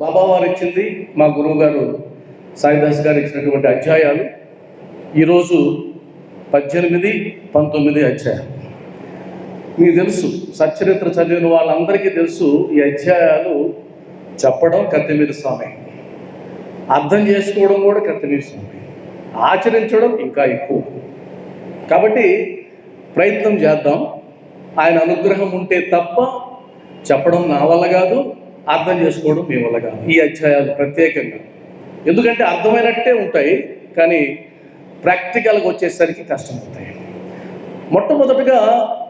బాబా వారు ఇచ్చింది మా గురువు గారు సాయిదాస్ గారు ఇచ్చినటువంటి అధ్యాయాలు. ఈరోజు పద్దెనిమిది పంతొమ్మిది అధ్యాయాలు. మీకు తెలుసు సచ్చరిత్ర చదివిన వాళ్ళందరికీ తెలుసు ఈ అధ్యాయాలు చెప్పడం కత్తిమీర స్వామి. అర్థం చేసుకోవడం కూడా కత్తిమీద స్వామి. ఆచరించడం ఇంకా ఎక్కువ. కాబట్టి ప్రయత్నం చేద్దాం. ఆయన అనుగ్రహం ఉంటే తప్ప చెప్పడం నా వల్ల కాదు. అర్థం చేసుకోవడం మీ వల్ల కాదు. ఈ అధ్యాయాలు ప్రత్యేకంగా. ఎందుకంటే అర్థమైనట్టే ఉంటాయి కానీ ప్రాక్టికల్గా వచ్చేసరికి కష్టమవుతాయి. మొట్టమొదటిగా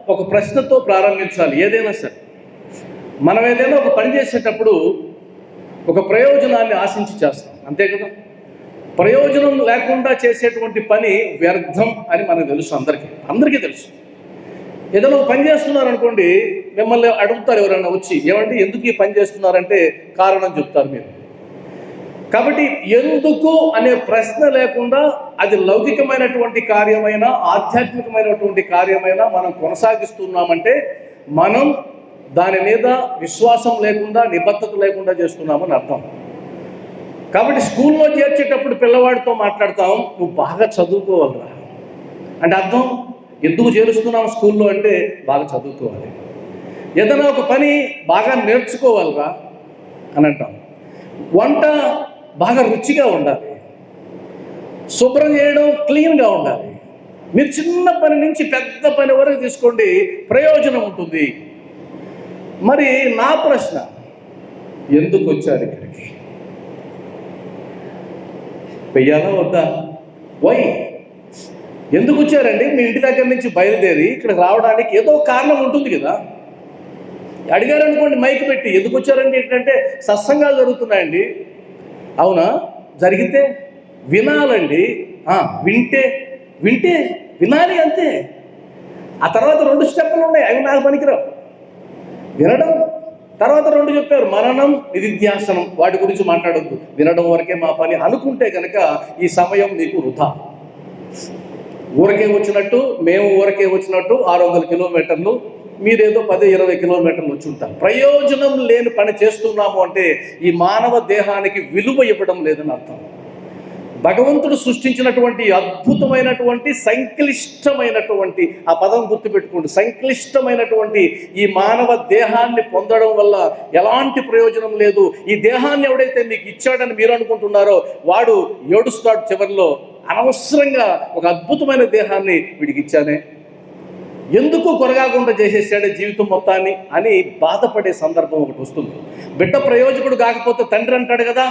ఒక ప్రశ్నతో ప్రారంభించాలి ఏదైనా సరే. మనం ఏదైనా ఒక పని చేసేటప్పుడు ఒక ప్రయోజనాన్ని ఆశించి చేస్తాం అంతే కదా? ప్రయోజనం లేకుండా చేసేటువంటి పని వ్యర్థం అని మనకు తెలుసు అందరికీ అందరికీ తెలుసు. ఏదైనా ఒక పని చేస్తున్నారు అనుకోండి మిమ్మల్ని అడుగుతారు ఎవరైనా వచ్చి ఏమంటే ఎందుకు ఈ పని చేస్తున్నారంటే కారణం చెప్తారు మీరు. కాబట్టి ఎందుకు అనే ప్రశ్న లేకుండా అది లౌకికమైనటువంటి కార్యమైనా ఆధ్యాత్మికమైనటువంటి కార్యమైనా మనం కొనసాగిస్తున్నామంటే మనం దాని మీద విశ్వాసం లేకుండా నిబద్ధత లేకుండా చేస్తున్నామని అర్థం. కాబట్టి స్కూల్లో చేర్చేటప్పుడు పిల్లవాడితో మాట్లాడతాం నువ్వు బాగా చదువుకోవాలిరా. అంటే అర్థం? ఎందుకు చేరుస్తున్నాం స్కూల్లో అంటే బాగా చదువుకోవాలి. ఏదైనా ఒక పని బాగా నేర్చుకోవాలిరా అని అంటాం. వంట బాగా రుచిగా ఉండాలి. శుభ్రం చేయడం క్లీన్గా ఉండాలి. మీరు చిన్న పని నుంచి పెద్ద పని వరకు తీసుకోండి ప్రయోజనం ఉంటుంది. మరి నా ప్రశ్న ఎందుకు వచ్చారు ఇక్కడికి? వెయ్యాలా వద్దా? వై ఎందుకు వచ్చారండి? మీ ఇంటి దగ్గర నుంచి బయలుదేరి ఇక్కడికి రావడానికి ఏదో కారణం ఉంటుంది కదా. అడిగారు అనుకోండి మైక్ పెట్టి ఎందుకు వచ్చారండి? ఏంటంటే సత్సంగాలు జరుగుతున్నాయండి. అవునా? జరిగితే వినాలండి. ఆ, వింటే వింటే వినాలి అంతే. ఆ తర్వాత రెండు స్టెప్పులు ఉన్నాయి. అవి నాకు పనికిరావు. వినడం తర్వాత రెండు చెప్పారు మరణం నిధిధ్యాసనం వాటి గురించి మాట్లాడొద్దు. వినడం వరకే మా పని అనుకుంటే కనుక ఈ సమయం నీకు వృధా. ఊరకే వచ్చినట్టు మేము ఊరకే వచ్చినట్టు ఆరు వందల కిలోమీటర్లు మీరేదో పది ఇరవై కిలోమీటర్లు వచ్చి ఉంటారు ప్రయోజనం లేని పని చేస్తున్నాము అంటే ఈ మానవ దేహానికి విలువ ఇవ్వడం లేదని అర్థం. భగవంతుడు సృష్టించినటువంటి అద్భుతమైనటువంటి సంక్లిష్టమైనటువంటి ఆ పదం గుర్తుపెట్టుకోండి సంక్లిష్టమైనటువంటి ఈ మానవ దేహాన్ని పొందడం వల్ల ఎలాంటి ప్రయోజనం లేదు. ఈ దేహాన్ని ఎవడైతే మీకు ఇచ్చాడని మీరు అనుకుంటున్నారో వాడు ఏడుస్తాడు చివరిలో అనవసరంగా ఒక అద్భుతమైన దేహాన్ని వీడికి ఇచ్చానే. ఎందుకు కొరగాకుండా చేసేసాడే జీవితం మొత్తాన్ని అని బాధపడే సందర్భం ఒకటి వస్తుంది. బిడ్డ ప్రయోజకుడు కాకపోతే తండ్రి అంటాడు కదా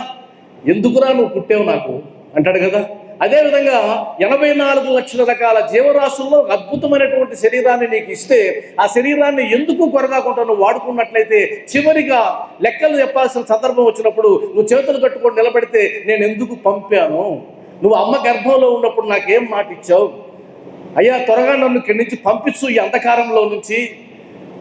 ఎందుకురా నువ్వు పుట్టావు నాకు? అంటాడు కదా. అదేవిధంగా ఎనభై నాలుగు లక్షల రకాల జీవరాశుల్లో అద్భుతమైనటువంటి శరీరాన్ని నీకు ఇస్తే ఆ శరీరాన్ని ఎందుకు కొరగాకుండా నువ్వు వాడుకున్నట్లయితే చివరిగా లెక్కలు చెప్పాల్సిన సందర్భం వచ్చినప్పుడు నువ్వు చేతులు కట్టుకొని నిలబడితే నేను ఎందుకు పంపాను? నువ్వు అమ్మ గర్భంలో ఉన్నప్పుడు నాకేం మాట ఇచ్చావు అయ్యా త్వరగా నన్ను ఇక్కడి నుంచి పంపించు ఈ అంధకారంలో నుంచి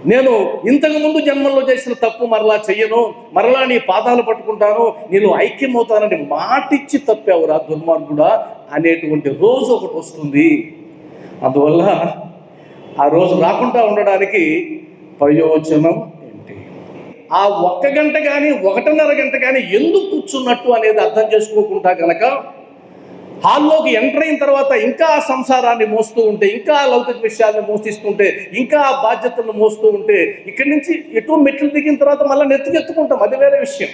నేను ఇంతకు ముందు జన్మల్లో చేసిన తప్పు మరలా చెయ్యను మరలా నీ పాదాలు పట్టుకుంటాను నేను ఐక్యమవుతానని మాటిచ్చి తప్పావురా దుర్మార్గుడా అనేటువంటి రోజు ఒకటి వస్తుంది. అందువల్ల ఆ రోజు రాకుండా ఉండడానికి ప్రయోజనం ఏంటి? ఆ ఒక్క గంట కానీ ఒకటిన్నర గంట కానీ ఎందుకు కూర్చున్నట్టు అనేది అర్థం చేసుకోకుండా కనుక హాల్లోకి ఎంటర్ అయిన తర్వాత ఇంకా ఆ సంసారాన్ని మోస్తూ ఉంటే ఇంకా లౌకిక విషయాన్ని మోసిస్తుంటే ఇంకా ఆ బాధ్యతలను మోస్తూ ఉంటే ఇక్కడి నుంచి ఎటు మెట్లు దిగిన తర్వాత మళ్ళీ నెత్తికెత్తుకుంటాం. అది వేరే విషయం.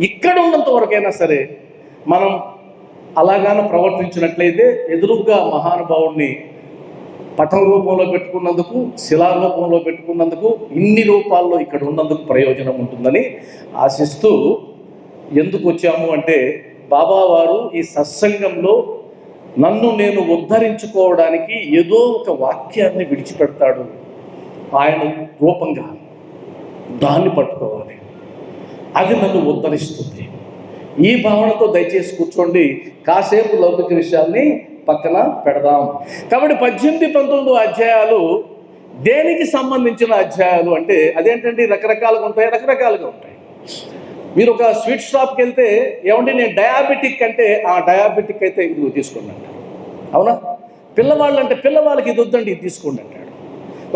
ఇక్కడ ఉన్నంత వరకైనా సరే మనం అలాగాను ప్రవర్తించినట్లయితే ఎదురుగా మహానుభావుడిని పఠం రూపంలో పెట్టుకున్నందుకు శిలా రూపంలో పెట్టుకున్నందుకు ఇన్ని రూపాల్లో ఇక్కడ ఉన్నందుకు ప్రయోజనం ఉంటుందని ఆశిస్తూ ఎందుకు వచ్చాము అంటే బాబావారు ఈ సత్సంగంలో నన్ను నేను ఉద్ధరించుకోవడానికి ఏదో ఒక వాక్యాన్ని విడిచిపెడతాడు. ఆయన రూపంగా దాన్ని పట్టుకోవాలి. అది నన్ను ఉద్ధరిస్తుంది. ఈ భావనతో దయచేసి కూర్చోండి. కాసేపు లౌకిక విషయాల్ని పక్కన పెడదాం. కాబట్టి పద్దెనిమిది పంతొమ్మిది అధ్యాయాలు దేనికి సంబంధించిన అధ్యాయాలు అంటే అదేంటండి? రకరకాలుగా ఉంటాయి? రకరకాలుగా ఉంటాయి. మీరు ఒక స్వీట్ షాప్కి వెళ్తే ఏమండి నేను డయాబెటిక్ అంటే ఆ డయాబెటిక్ అయితే ఇది తీసుకోండి అంటాడు. అవునా? పిల్లవాళ్ళు అంటే పిల్లవాళ్ళకి ఇది వద్దండి ఇది తీసుకోండి అంటాడు.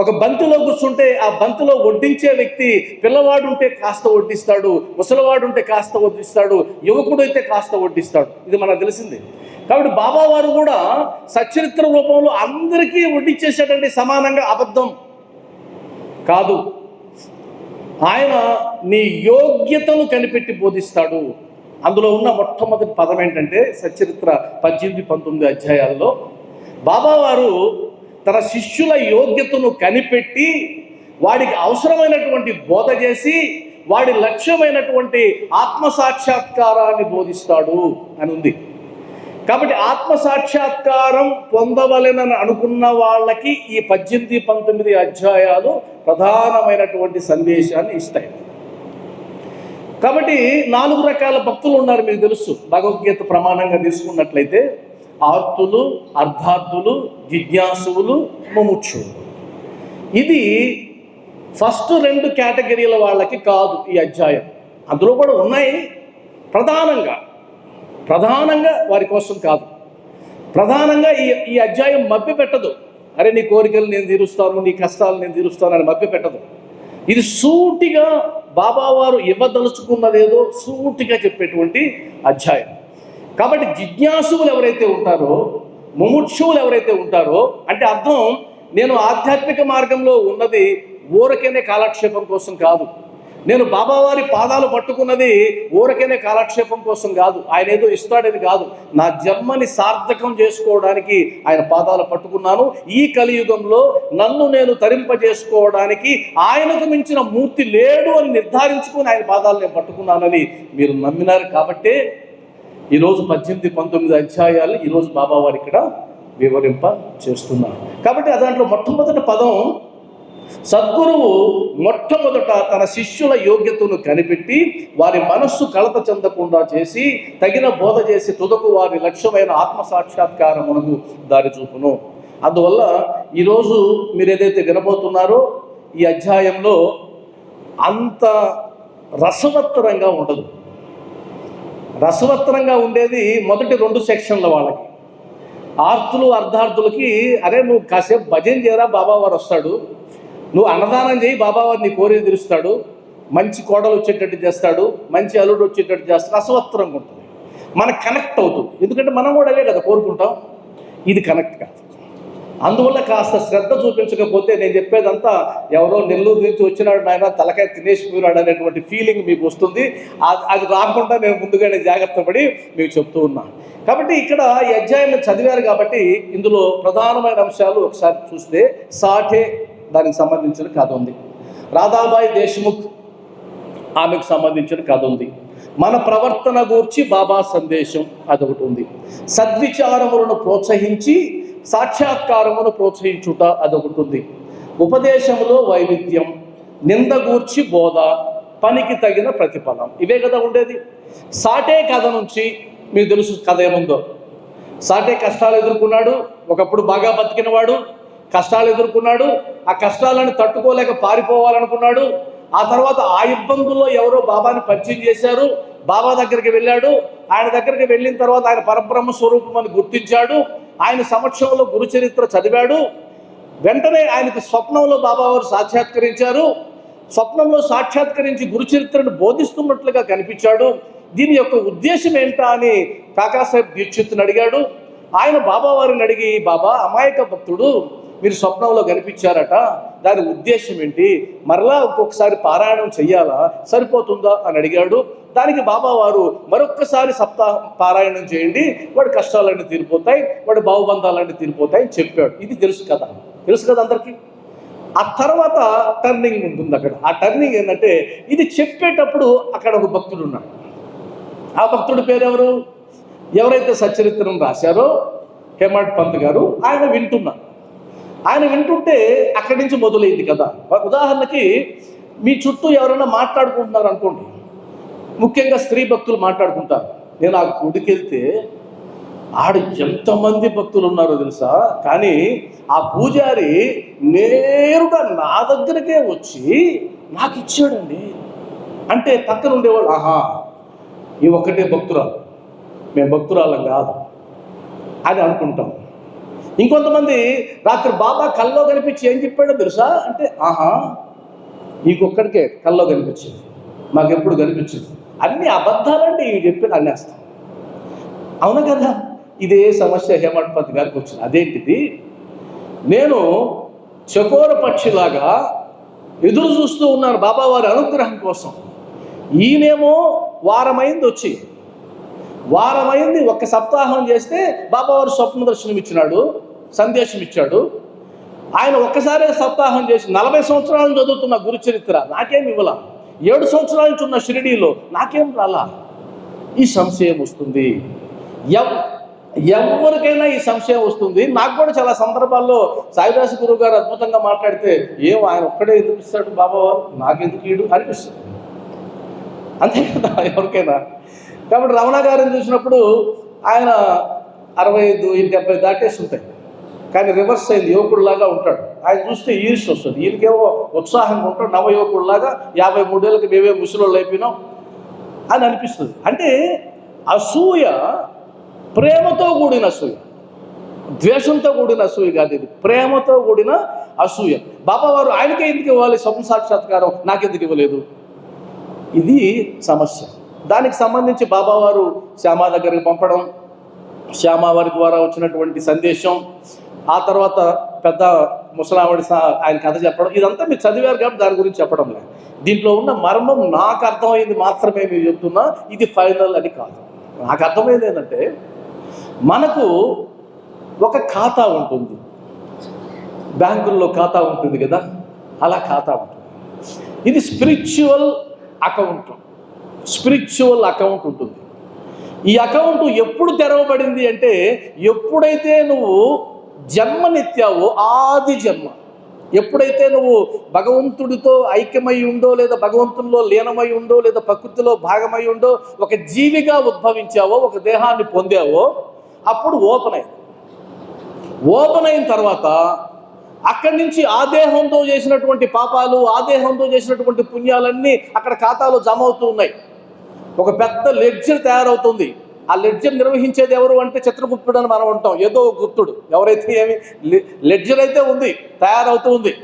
ఒక బంతిలో కూర్చుంటే ఆ బంతిలో వడ్డించే వ్యక్తి పిల్లవాడు ఉంటే కాస్త వడ్డిస్తాడు ముసలివాడు ఉంటే కాస్త వడ్డిస్తాడు యువకుడు అయితే కాస్త వడ్డిస్తాడు. ఇది మనకు తెలిసింది. కాబట్టి బాబావారు కూడా సచరిత్ర రూపంలో అందరికీ వడ్డించేసేటండి సమానంగా అబద్ధం. కాదు. ఆయన నీ యోగ్యతను కనిపెట్టి బోధిస్తాడు. అందులో ఉన్న మొట్టమొదటి పదం ఏంటంటే సచరిత్ర పద్దెనిమిది పంతొమ్మిది అధ్యాయాల్లో బాబావారు తన శిష్యుల యోగ్యతను కనిపెట్టి వాడికి అవసరమైనటువంటి బోధ చేసి వాడి లక్ష్యమైనటువంటి ఆత్మ సాక్షాత్కారాన్ని బోధిస్తాడు అని ఉంది. కాబట్టి ఆత్మ సాక్షాత్కారం పొందవలెనని అనుకున్న వాళ్ళకి ఈ పద్దెనిమిది పంతొమ్మిది అధ్యాయాలు ప్రధానమైనటువంటి సందేశాన్ని ఇస్తాయి. కాబట్టి నాలుగు రకాల భక్తులు ఉన్నారు మీకు తెలుసు. భగవద్గీత ప్రమాణంగా తీసుకున్నట్లయితే ఆర్తులు అర్ధార్థులు జిజ్ఞాసువులు ముముక్షువులు. ఇది ఫస్ట్ రెండు కేటగిరీల వాళ్ళకి కాదు ఈ అధ్యాయం. అందులో కూడా ఉన్నాయి. ప్రధానంగా ప్రధానంగా వారి కోసం కాదు. ప్రధానంగా ఈ ఈ అధ్యాయం మభ్య పెట్టదు అరే నీ కోరికలు నేను తీరుస్తాను నీ కష్టాలు నేను తీరుస్తాను అని మభ్య పెట్టదు ఇది సూటిగా బాబావారు ఇవ్వదలుచుకున్నదేదో సూటిగా చెప్పేటువంటి అధ్యాయం. కాబట్టి జిజ్ఞాసువులు ఎవరైతే ఉంటారో ముముక్షువులు ఎవరైతే ఉంటారో అంటే అర్థం నేను ఆధ్యాత్మిక మార్గంలో ఉన్నది ఊరకేనే కాలక్షేపం కోసం కాదు. నేను బాబావారి పాదాలు పట్టుకున్నది ఊరకేనే కాలక్షేపం కోసం కాదు. ఆయన ఏదో ఇస్తాడని కాదు. నా జన్మని సార్థకం చేసుకోవడానికి ఆయన పాదాలు పట్టుకున్నాను. ఈ కలియుగంలో నన్ను నేను తరింపజేసుకోవడానికి ఆయనకు మించిన మూర్తి లేడు అని నిర్ధారించుకుని ఆయన పాదాలు నేను పట్టుకున్నానని మీరు నమ్మినారు కాబట్టే ఈరోజు పద్దెనిమిది పంతొమ్మిది అధ్యాయాలు ఈరోజు బాబావారు ఇక్కడ వివరింప చేస్తున్నారు కాబట్టి దాంట్లో మొట్టమొదటి పదం సద్గురువు మొట్టమొదట తన శిష్యుల యోగ్యతను కనిపెట్టి వారి మనస్సు కలత చెందకుండా చేసి తగిన బోధ చేసి తుదకు వారి లక్ష్యమైన ఆత్మ సాక్షాత్కారమునకు దారి చూపును. అందువల్ల ఈరోజు మీరు ఏదైతే వినబోతున్నారో ఈ అధ్యాయంలో అంత రసవత్తరంగా ఉండదు. రసవత్తరంగా ఉండేది మొదటి రెండు సెక్షన్ల వాళ్ళకి. ఆర్తులు అర్ధార్థులకి అరే నువ్వు కాసేపు భజన చేయరా బాబావారు వస్తాడు. నువ్వు అన్నదానం చేయి బాబావారు నీ కోరిక తీరుస్తాడు. మంచి కోడలు వచ్చేటట్టు చేస్తాడు మంచి అల్లుడు వచ్చేటట్టు చేస్తాడు. రసవత్తరంగా ఉంటుంది. మనకు కనెక్ట్ అవుతుంది. ఎందుకంటే మనం కూడా అవే కదా కోరుకుంటాం. ఇది కనెక్ట్ కాదు. అందువల్ల కాస్త శ్రద్ధ చూపించకపోతే నేను చెప్పేదంతా ఎవరో నెల్లూరు నుంచి వచ్చినాడు ఆయన తలకాయ తినేసిపోయినాడు అనేటువంటి ఫీలింగ్ మీకు వస్తుంది. అది అది రాకుండా నేను ముందుగానే జాగ్రత్త పడి మీకు చెప్తూ ఉన్నాను కాబట్టి ఇక్కడ ఈ అధ్యాయాన్ని చదివారు కాబట్టి ఇందులో ప్రధానమైన అంశాలు ఒకసారి చూస్తే సాఠే దానికి సంబంధించిన కథ ఉంది. రాధాబాయి దేశ్ముఖ్ ఆమెకు సంబంధించిన కథ ఉంది. మన ప్రవర్తన గూర్చి బాబా సందేశం అదొకటి ఉంది. సద్విచారములను ప్రోత్సహించి సాక్షాత్కారమును ప్రోత్సహించుట అదొకటి ఉంది. ఉపదేశములో వైవిధ్యం నింద గూర్చి బోధ పనికి తగిన ప్రతిఫలం. ఇవే కదా ఉండేది. సాటే కథ నుంచి మీకు తెలుసు కథ ఏముందో. సాటే కష్టాలు ఎదుర్కొన్నాడు ఒకప్పుడు బాగా బతికినవాడు కష్టాలు ఎదుర్కొన్నాడు. ఆ కష్టాలను తట్టుకోలేక పారిపోవాలనుకున్నాడు. ఆ తర్వాత ఆ ఇబ్బందుల్లో ఎవరో బాబాని పరిచయం చేశారు. బాబా దగ్గరికి వెళ్ళాడు. ఆయన దగ్గరికి వెళ్ళిన తర్వాత ఆయన పరబ్రహ్మ స్వరూపం అని గుర్తించాడు. ఆయన సమక్షంలో గురుచరిత్ర చదివాడు. వెంటనే ఆయనకు స్వప్నంలో బాబా వారు సాక్షాత్కరించారు. స్వప్నంలో సాక్షాత్కరించి గురుచరిత్రను బోధిస్తున్నట్లుగా కనిపించాడు. దీని యొక్క ఉద్దేశం ఏంటా అని కాకాసాహెబ్ దీక్షిత్తుని అడిగాడు. ఆయన బాబావారిని అడిగి బాబా అమాయక భక్తుడు. మీరు స్వప్నంలో కనిపించారట. దాని ఉద్దేశం ఏంటి? మరలా ఒక్కొక్కసారి పారాయణం చెయ్యాలా? సరిపోతుందా? అని అడిగాడు. దానికి బాబా వారు మరొక్కసారి సప్తాహ పారాయణం చేయండి. వాడి కష్టాలన్నీ తీరిపోతాయి. వాడి భావబంధాలన్నీ తీరిపోతాయి అని చెప్పాడు. ఇది తెలుసు కదా. తెలుసు కదా అందరికీ? ఆ తర్వాత టర్నింగ్ ఉంటుంది అక్కడ. ఆ టర్నింగ్ ఏంటంటే ఇది చెప్పేటప్పుడు అక్కడ ఒక భక్తుడు ఉన్నాడు. ఆ భక్తుడి పేరెవరు? ఎవరైతే సచరిత్రం రాశారో హేమంత్ పంత్ గారు ఆయన వింటున్నారు. ఆయన వింటుంటే అక్కడి నుంచి మొదలైంది కదా. ఉదాహరణకి మీ చుట్టూ ఎవరైనా మాట్లాడుకుంటున్నారు అనుకోండి. ముఖ్యంగా స్త్రీ భక్తులు మాట్లాడుకుంటారు. నేను ఆ గుడికి వెళ్తే ఆడ ఎంతమంది భక్తులు ఉన్నారో తెలుసా? కానీ ఆ పూజారి నేరుగా నా దగ్గరకే వచ్చి నాకు ఇచ్చాడండి. అంటే పక్కన ఉండేవాళ్ళు ఆహా ఈ ఒక్కటే భక్తురాలు. మేము భక్తురాలం కాదు. అని అనుకుంటాం. ఇంకొంతమంది రాత్రి బాబా కల్లో కనిపించి ఏం చెప్పాడో తెలుసా? అంటే ఆహా ఇంకొక్కడికే కల్లో కనిపించింది. మాకెప్పుడు కనిపించింది? అన్ని అబద్ధాలంటే ఇవి చెప్పి అన్నేస్తాం అవును కదా? ఇదే సమస్య హేమంత్ గారికి వచ్చింది. అదేంటిది? నేను చకోర పక్షిలాగా ఎదురు చూస్తూ ఉన్నాను బాబావారి అనుగ్రహం కోసం. ఈయనేమో వారమైంది వచ్చి వారమైంది ఒక్క సప్తాహం చేస్తే బాబావారు స్వప్న దర్శనం ఇచ్చినాడు సందేశం ఇచ్చాడు. ఆయన ఒక్కసారే సప్తాహం చేసి నలభై సంవత్సరాలు చదువుతున్న గురు చరిత్ర నాకేం ఇవ్వాల? ఏడు సంవత్సరాల నుంచి ఉన్న షిరిడీలో నాకేం రాలా? ఈ సంశయం వస్తుంది. ఎవ్ ఎవరికైనా ఈ సంశయం వస్తుంది. నాకు కూడా చాలా సందర్భాల్లో సాయిదాసు గురువు గారు అద్భుతంగా మాట్లాడితే ఏం ఆయన ఒక్కడే ఎందుకు ఇస్తాడు బాబావారు? నాకెందుకు ఈడు? అనిపిస్తుంది. అంతే కదా ఎవరికైనా. కాబట్టి రమణ గారిని చూసినప్పుడు ఆయన అరవై ఐదు డెబ్బై దాటేసి ఉంటాయి. కానీ రివర్స్ అయింది యువకుడిలాగా ఉంటాడు. ఆయన చూస్తే ఈర్ష వస్తుంది. ఈయనకేమో ఉత్సాహంగా ఉంటాడు. నవ యువకుడిలాగా యాభై మూడేళ్ళకి మేమే ముసలోళ్ళు అయిపోయినాం అని అనిపిస్తుంది. అంటే అసూయ ప్రేమతో కూడిన అసూయ ద్వేషంతో కూడిన అసూయ కాదు ఇది. ప్రేమతో కూడిన అసూయ. బాబావారు ఆయనకే ఎందుకు ఇవ్వాలి? స్వప్న సాక్షాత్కారం నాకెందుకు ఇవ్వలేదు? ఇది సమస్య. దానికి సంబంధించి బాబావారు శ్యామ దగ్గరికి పంపడం శ్యామ వారి ద్వారా వచ్చినటువంటి సందేశం ఆ తర్వాత పెద్ద ముసలావిడి ఆయన కథ చెప్పడం ఇదంతా మీరు చదివారు కాబట్టి దాని గురించి చెప్పడం లేదు. దీంట్లో ఉన్న మర్మం నాకు అర్థమైంది మాత్రమే మీరు చెప్తున్నా ఇది ఫైనల్ అని కాదు. నాకు అర్థమైంది ఏంటంటే మనకు ఒక ఖాతా ఉంటుంది. బ్యాంకుల్లో ఖాతా ఉంటుంది కదా అలా ఖాతా ఉంటుంది. ఇది స్పిరిచువల్ అకౌంట్. స్పిరిచువల్ అకౌంట్ ఉంటుంది. ఈ అకౌంట్ ఎప్పుడు తెరవబడింది అంటే ఎప్పుడైతే నువ్వు జన్మనెత్తావో ఆది జన్మ ఎప్పుడైతే నువ్వు భగవంతుడితో ఐక్యమై ఉండో లేదా భగవంతుల్లో లీనమై ఉండో లేదా ప్రకృతిలో భాగమై ఉండో ఒక జీవిగా ఉద్భవించావో ఒక దేహాన్ని పొందావో అప్పుడు ఓపెన్ అయింది. ఓపెన్ అయిన తర్వాత అక్కడి నుంచి ఆ దేహంతో చేసినటువంటి పాపాలు ఆ దేహంతో చేసినటువంటి పుణ్యాలన్నీ అక్కడ ఖాతాలో జమ అవుతూ ఉన్నాయి. ఒక పెద్ద లెడ్జర్ తయారవుతుంది. ఆ లెడ్జర్ నిర్వహించేది ఎవరు అంటే చిత్రగుప్తుడు అని మనం ఉంటాం ఏదో గుప్తుడు. ఎవరైతే ఏమి లెడ్జర్ అయితే ఉంది తయారవుతూ ఉంది.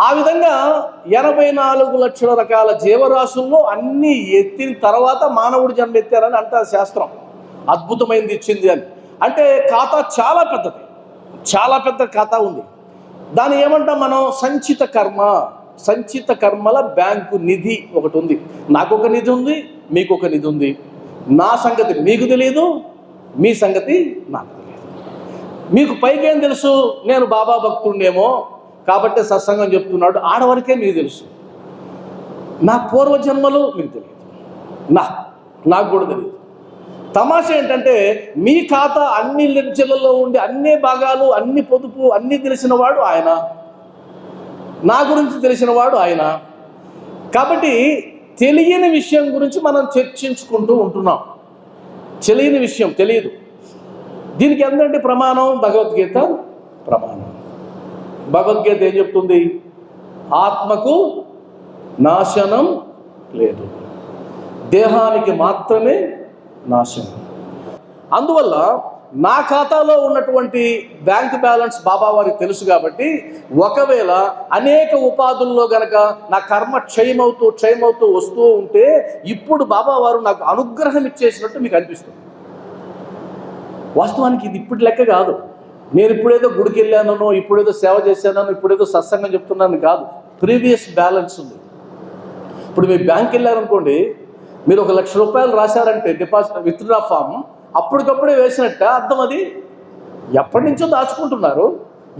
ఆ విధంగా ఎనభై నాలుగు లక్షల రకాల జీవరాశుల్లో అన్నీ ఎత్తిన తర్వాత మానవుడు జన్మ ఎత్తారని అంటారు శాస్త్రం. అద్భుతమైంది ఇచ్చింది అని. అంటే ఖాతా చాలా పెద్దది. చాలా పెద్ద ఖాతా ఉంది. దాన్ని ఏమంటాం మనం? సంచిత కర్మ. సంచిత కర్మల బ్యాంకు నిధి ఒకటి ఉంది. నాకు ఒక నిధి ఉంది మీకు ఒక నిధి ఉంది. నా సంగతి మీకు తెలియదు మీ సంగతి నాకు తెలియదు మీకు పైకేం తెలుసు? నేను బాబా భక్తుండేమో కాబట్టి సత్సంగం చెప్తున్నాడు. ఆడవరకే మీకు తెలుసు. నా పూర్వజన్మలు మీకు తెలియదు నా నాకు కూడా తెలియదు తమాషా ఏంటంటే మీ ఖాతా అన్ని లెడ్జర్లలో ఉండి అన్ని భాగాలు అన్ని పొదుపు అన్ని తెలిసిన వాడు ఆయన. నా గురించి తెలిసిన వాడు ఆయన. కాబట్టి తెలియని విషయం గురించి మనం చర్చించుకుంటూ ఉంటున్నాం. తెలియని విషయం తెలియదు. దీనికి ఎంతంటే ప్రమాణం? భగవద్గీత ప్రమాణం. భగవద్గీత ఏం చెప్తుంది? ఆత్మకు నాశనం లేదు. దేహానికి మాత్రమే నాశనం. అందువల్ల నా ఖాతాలో ఉన్నటువంటి బ్యాంక్ బ్యాలెన్స్ బాబా వారికి తెలుసు కాబట్టి ఒకవేళ అనేక ఉపాధుల్లో గనక నా కర్మ క్షయమవుతూ క్షయమవుతూ వస్తూ ఉంటే ఇప్పుడు బాబా వారు నాకు అనుగ్రహం ఇచ్చేసినట్టు మీకు అనిపిస్తుంది. వాస్తవానికి ఇది ఇప్పుడు లెక్క కాదు. నేను ఇప్పుడేదో గుడికి వెళ్ళానో ఇప్పుడేదో సేవ చేశానో ఇప్పుడేదో సత్సంగం చెప్తున్నాను కాదు. ప్రీవియస్ బ్యాలెన్స్ ఉంది. ఇప్పుడు మీరు బ్యాంక్ వెళ్ళారనుకోండి మీరు ఒక లక్ష రూపాయలు రాశారంటే డిపాజిట్ విత్డ్రా ఫామ్ అప్పటికప్పుడే వేసినట్ట అర్థం అది? ఎప్పటి నుంచో దాచుకుంటున్నారు.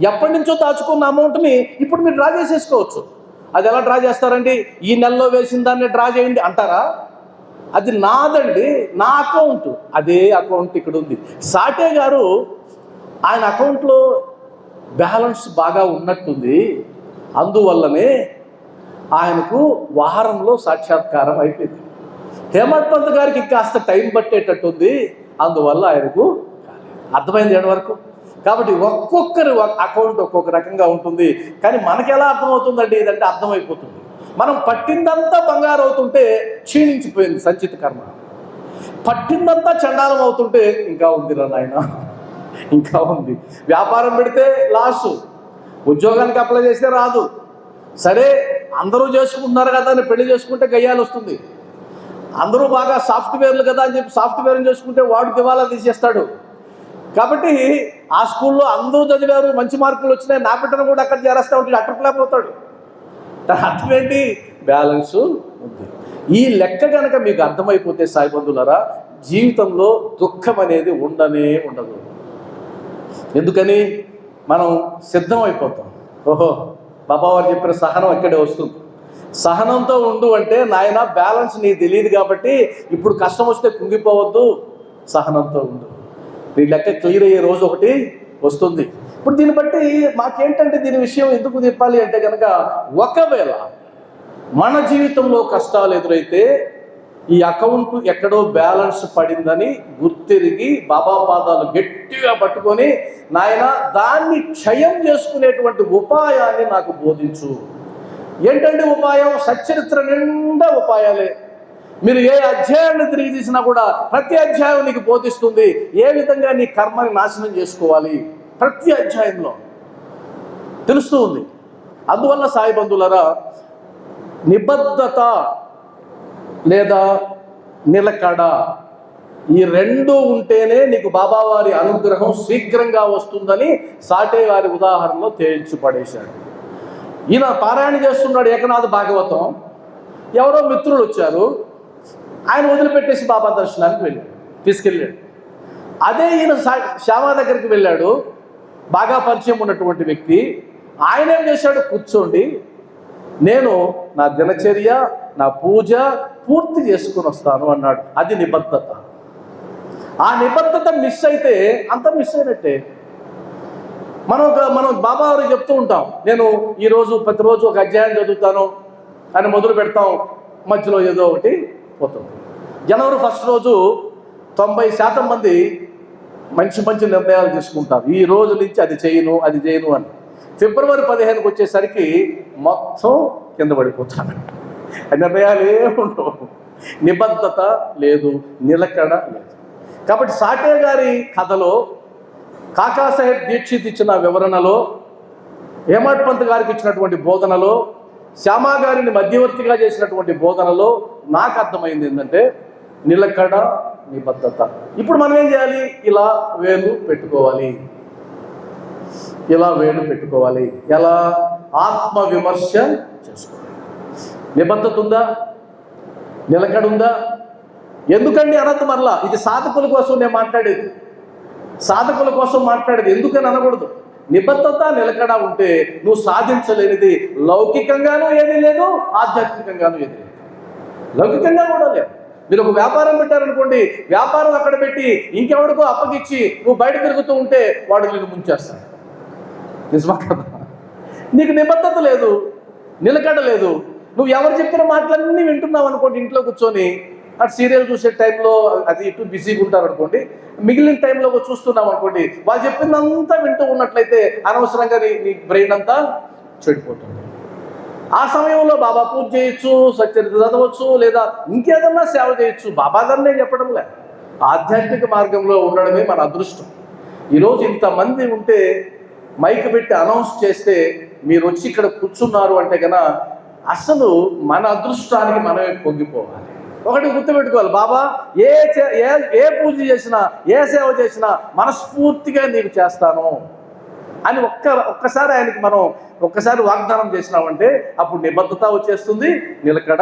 ఎప్పటి నుంచో దాచుకున్న అమౌంట్ని ఇప్పుడు మీరు డ్రా చేసేసుకోవచ్చు. అది ఎలా డ్రా చేస్తారండి? ఈ నెలలో వేసిన దాన్ని డ్రా చేయండి అంటారా? అది నాదండి నా అకౌంట్. అదే అకౌంట్ ఇక్కడ ఉంది. సాటే గారు ఆయన అకౌంట్లో బ్యాలెన్స్ బాగా ఉన్నట్టుంది. అందువల్లనే ఆయనకు వారంలో సాక్షాత్కారం అయిపోయింది. హేమంత్ పంత్ గారికి కాస్త టైం పట్టేటట్టుంది. అందువల్ల ఆయనకు అర్థమైంది ఏడు వరకు. కాబట్టి ఒక్కొక్కరి అకౌంట్ ఒక్కొక్క రకంగా ఉంటుంది. కానీ మనకి ఎలా అర్థమవుతుందండి? ఇదంటే అర్థమైపోతుంది. మనం పట్టిందంతా బంగారం అవుతుంటే క్షీణించిపోయింది సంచిత కర్మ. పట్టిందంతా చండాలం అవుతుంటే ఇంకా ఉంది నాయన. ఇంకా ఉంది. వ్యాపారం పెడితే లాసు ఉద్యోగానికి అప్లై చేస్తే రాదు. సరే అందరూ చేసుకుంటున్నారు కదా అని పెళ్ళి చేసుకుంటే గయ్యాలు వస్తుంది అందరూ బాగా సాఫ్ట్వేర్లు కదా అని చెప్పి సాఫ్ట్వేర్ చేసుకుంటే వాడు దివాలా తీసేస్తాడు. కాబట్టి ఆ స్కూల్లో అందరూ చదివారు మంచి మార్కులు వచ్చినాయి నా బిడ్డను కూడా అక్కడ చేరేస్తా ఉంటే అట్టట్లేకపోతాడు దాని అర్థం ఏంటి బ్యాలెన్స్ ఉంది. ఈ లెక్క కనుక మీకు అర్థమైపోతే సాయి జీవితంలో దుఃఖం అనేది ఉండనే ఉండదు. ఎందుకని? మనం సిద్ధం అయిపోతాం. ఓహో బాబావారు చెప్పిన సహనం అక్కడే వస్తుంది. సహనంతో ఉండు అంటే నాయన బ్యాలెన్స్ నీకు తెలియదు కాబట్టి ఇప్పుడు కష్టం వస్తే కుంగిపోవద్దు. సహనంతో ఉండు. నీ లెక్క క్లియర్ అయ్యే రోజు ఒకటి వస్తుంది. ఇప్పుడు దీన్ని బట్టి మాకేంటంటే దీని విషయం ఎందుకు చెప్పాలి అంటే కనుక ఒకవేళ మన జీవితంలో కష్టాలు ఎదురైతే ఈ అకౌంట్ ఎక్కడో బ్యాలెన్స్ పడిందని గుర్తిరిగి బాబా పాదాలు గట్టిగా పట్టుకొని నాయన దాన్ని క్షయం చేసుకునేటువంటి ఉపాయాన్ని నాకు బోధించు. ఏంటంటే ఉపాయం? సచ్చరిత్ర నిండా ఉపాయాలే. మీరు ఏ అధ్యాయాన్ని తిరిగి తీసినా కూడా ప్రతి అధ్యాయం నీకు బోధిస్తుంది. ఏ విధంగా నీ కర్మని నాశనం చేసుకోవాలి? ప్రతి అధ్యాయంలో. తెలుస్తూ ఉంది. అందువల్ల సాయిబంధులరా నిబద్ధత లేదా నిలకడ ఈ రెండు ఉంటేనే నీకు బాబావారి అనుగ్రహం శీఘ్రంగా వస్తుందని సాటే వారి ఉదాహరణలో తేల్చి పడేశాడు ఈయన పారాయణ చేస్తున్నాడు ఏకనాథ భాగవతం. ఎవరో మిత్రులు వచ్చారు. ఆయన వదిలిపెట్టేసి బాబా దర్శనానికి వెళ్ళాడు తీసుకెళ్ళాడు. అదే ఈయన శ్యామ దగ్గరికి వెళ్ళాడు. బాగా పరిచయం ఉన్నటువంటి వ్యక్తి. ఆయన ఏం చేశాడు? కూర్చోండి. నేను నా దినచర్య నా పూజ పూర్తి చేసుకుని వస్తాను అన్నాడు. అది నిబద్ధత. ఆ నిబద్ధత మిస్ అయితే అంత మిస్ అయినట్టే. మనం ఒక- మనం బాబా వారు చెప్తూ ఉంటాం. నేను ఈరోజు ప్రతిరోజు ఒక అధ్యాయం చదువుతాను. అని మొదలు పెడతాం. మధ్యలో ఏదో ఒకటి పోతుంది జనవరి ఫస్ట్ రోజు తొంభై శాతం మంది మంచి మంచి నిర్ణయాలు తీసుకుంటారు. ఈ రోజు నుంచి అది చేయను అది చేయను అని. ఫిబ్రవరి పదిహేనుకి వచ్చేసరికి మొత్తం కింద పడిపోతాను నిర్ణయాలు ఏముండవు నిబద్ధత లేదు నిలకడ లేదు. కాబట్టి సాటే గారి కథలో కాకాసాహెబ్ దీక్షిత్ ఇచ్చిన వివరణలో హేమట్ పంత్ గారికి ఇచ్చినటువంటి బోధనలో శ్యామా గారిని మధ్యవర్తిగా చేసినటువంటి బోధనలో నాకు అర్థమైంది ఏంటంటే నిలకడ నిబద్ధత. ఇప్పుడు మనం ఏం చేయాలి? ఇలా వేలు పెట్టుకోవాలి. ఇలా వేలు పెట్టుకోవాలి. ఎలా? ఆత్మ విమర్శ చేసుకోవాలి. నిబద్ధత ఉందా? నిలకడ ఉందా? ఎందుకండి అనంత మరలా? ఇది సాధకుల కోసం నేను మాట్లాడేది. సాధకుల కోసం మాట్లాడేది ఎందుకని అనకూడదు? నిబద్ధత నిలకడ ఉంటే నువ్వు సాధించలేనిది లౌకికంగానూ ఏదీ లేదు ఆధ్యాత్మికంగానూ ఏది లేదు. లౌకికంగా కూడా లేదు. మీరు ఒక వ్యాపారం పెట్టారనుకోండి వ్యాపారం అక్కడ పెట్టి ఇంకెవరికో అప్పగిచ్చి నువ్వు బయట తిరుగుతూ ఉంటే వాడు నేను ముంచేస్తాను నిజమా కదా? నీకు నిబద్ధత లేదు నిలకడ లేదు. నువ్వు ఎవరు చెప్పిన మాటలన్నీ వింటున్నావు అనుకోండి ఇంట్లో కూర్చొని అటు సీరియల్ చూసే టైంలో అది ఇటు బిజీగా ఉంటారు అనుకోండి మిగిలిన టైంలో చూస్తున్నాం అనుకోండి వాళ్ళు చెప్పిందంతా వింటూ ఉన్నట్లయితే అనవసరంగా నీ నీ బ్రెయిన్ అంతా చెడిపోతుంది. ఆ సమయంలో బాబా పూజ చేయొచ్చు సత్యరిత చదవచ్చు లేదా ఇంకేదన్నా సేవ చేయొచ్చు. బాబా గారినే చెప్పడం లేదు ఆధ్యాత్మిక మార్గంలో ఉండడమే మన అదృష్టం. ఈరోజు ఇంతమంది ఉంటే మైక్ పెట్టి అనౌన్స్ చేస్తే మీరు వచ్చి ఇక్కడ కూర్చున్నారు అంటే గన అసలు మన అదృష్టానికి మనమే పొంగిపోవాలి. ఒకటి గుర్తుపెట్టుకోవాలి బాబా ఏ చే- ఏ ఏ పూజ చేసినా ఏ సేవ చేసినా మనస్ఫూర్తిగా నీకు చేస్తాను. అని ఒక్క ఒక్కసారి ఆయనకి మనం ఒక్కసారి వాగ్దానం చేసినామంటే అప్పుడు నిబద్ధత వచ్చేస్తుంది నిలకడ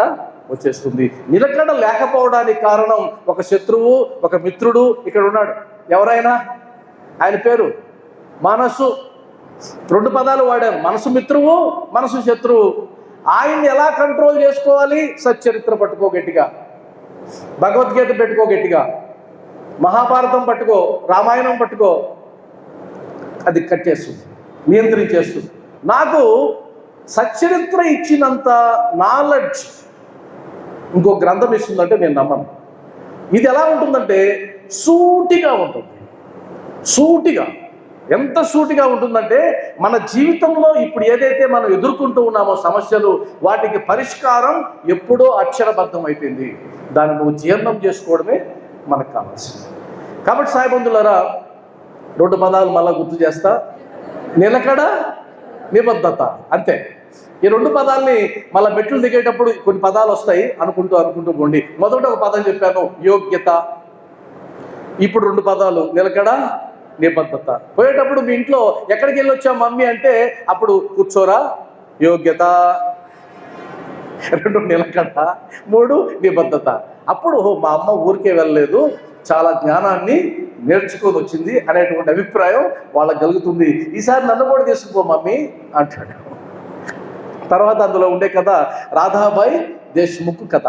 వచ్చేస్తుంది. నిలకడ లేకపోవడానికి కారణం ఒక శత్రువు ఒక మిత్రుడు ఇక్కడ ఉన్నాడు. ఎవరైనా? ఆయన పేరు? మనసు. రెండు పదాలు వాడారు మనసు మిత్రువు మనసు శత్రువు. ఆయన్ని ఎలా కంట్రోల్ చేసుకోవాలి? సచ్చరిత్ర పట్టుకో గట్టిగా. భగవద్గీత పెట్టుకో గట్టిగా. మహాభారతం పట్టుకో రామాయణం పట్టుకో. అది కట్టేస్తుంది నియంత్రించేస్తుంది. నాకు సచ్చరిత్ర ఇచ్చినంత నాలెడ్జ్ ఇంకో గ్రంథం ఇస్తుందంటే నేను నమ్మను. ఇది ఎలా ఉంటుందంటే సూటిగా ఉంటుంది. సూటిగా. ఎంత సూటిగా ఉంటుందంటే మన జీవితంలో ఇప్పుడు ఏదైతే మనం ఎదుర్కొంటూ ఉన్నామో సమస్యలు వాటికి పరిష్కారం ఎప్పుడో అక్షరబద్ధం అయిపోయింది దాన్ని నువ్వు జీర్ణం చేసుకోవడమే మనకు కావాల్సింది. కాబట్టి సాయిబంధులరా రెండు పదాలు మళ్ళీ గుర్తు చేస్తా. నిలకడ నిబద్ధత అంతే. ఈ రెండు పదాల్ని మళ్ళీ మెట్లు దిగేటప్పుడు కొన్ని పదాలు వస్తాయి అనుకుంటూ అనుకుంటూ పోండి. మొదట ఒక పదం చెప్పాను యోగ్యత. ఇప్పుడు రెండు పదాలు నిలకడ నిబద్ధత. పోయేటప్పుడు మీ ఇంట్లో ఎక్కడికి వెళ్ళి మమ్మీ అంటే అప్పుడు కూర్చోరా? యోగ్యత. రెండు నిలకడ మూడు నిబద్ధత. అప్పుడు మా అమ్మ ఊరికే వెళ్ళలేదు. చాలా జ్ఞానాన్ని నేర్చుకొని వచ్చింది అనేటువంటి అభిప్రాయం వాళ్ళకి కలుగుతుంది. ఈసారి నన్ను కూడా తీసుకుపో మమ్మీ అంటాడు. తర్వాత అందులో ఉండే కథ రాధాబాయి దేశ్ముఖ్ కథ.